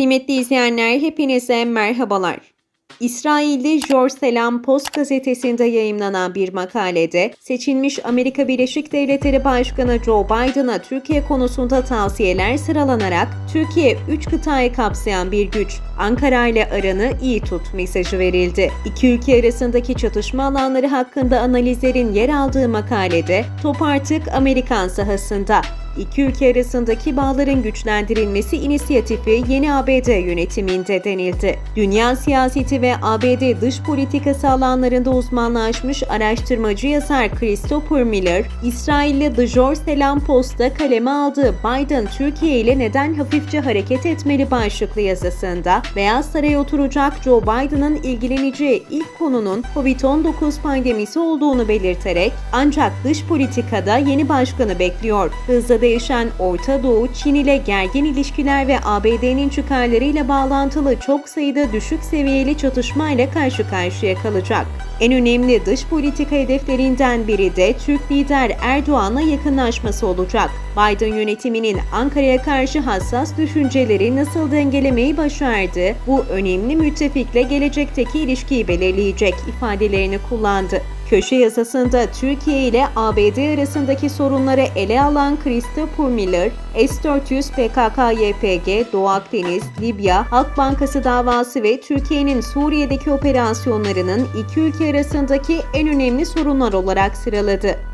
Kıymetli izleyenler hepinize merhabalar. İsrail'de Jerusalem Post gazetesinde yayımlanan bir makalede seçilmiş Amerika Birleşik Devletleri Başkanı Joe Biden'a Türkiye konusunda tavsiyeler sıralanarak Türkiye 3 kıtayı kapsayan bir güç, Ankara ile aranı iyi tut mesajı verildi. İki ülke arasındaki çatışma alanları hakkında analizlerin yer aldığı makalede top artık Amerikan sahasında. İki ülke arasındaki bağların güçlendirilmesi inisiyatifi yeni ABD yönetiminde denildi. Dünya siyaseti ve ABD dış politikası alanlarında uzmanlaşmış araştırmacı yazar Christopher Miller, İsrail'le The Jerusalem Post'ta kaleme aldığı Biden Türkiye ile neden hafifçe hareket etmeli başlıklı yazısında Beyaz Saray'a oturacak Joe Biden'ın ilgileneceği ilk konunun COVID-19 pandemisi olduğunu belirterek ancak dış politikada yeni başkanı bekliyor. Hızla değişen Orta Doğu, Çin ile gergin ilişkiler ve ABD'nin çıkarlarıyla bağlantılı çok sayıda düşük seviyeli çatışmayla karşı karşıya kalacak. En önemli dış politika hedeflerinden biri de Türk lider Erdoğan'la yakınlaşması olacak. Biden yönetiminin Ankara'ya karşı hassas düşünceleri nasıl dengelemeyi başardı, bu önemli müttefikle gelecekteki ilişkiyi belirleyecek ifadelerini kullandı. Köşe yazısında Türkiye ile ABD arasındaki sorunları ele alan Christopher Miller, S-400 PKK-YPG, Doğu Akdeniz, Libya, Halk Bankası davası ve Türkiye'nin Suriye'deki operasyonlarının iki ülke arasındaki en önemli sorunlar olarak sıraladı.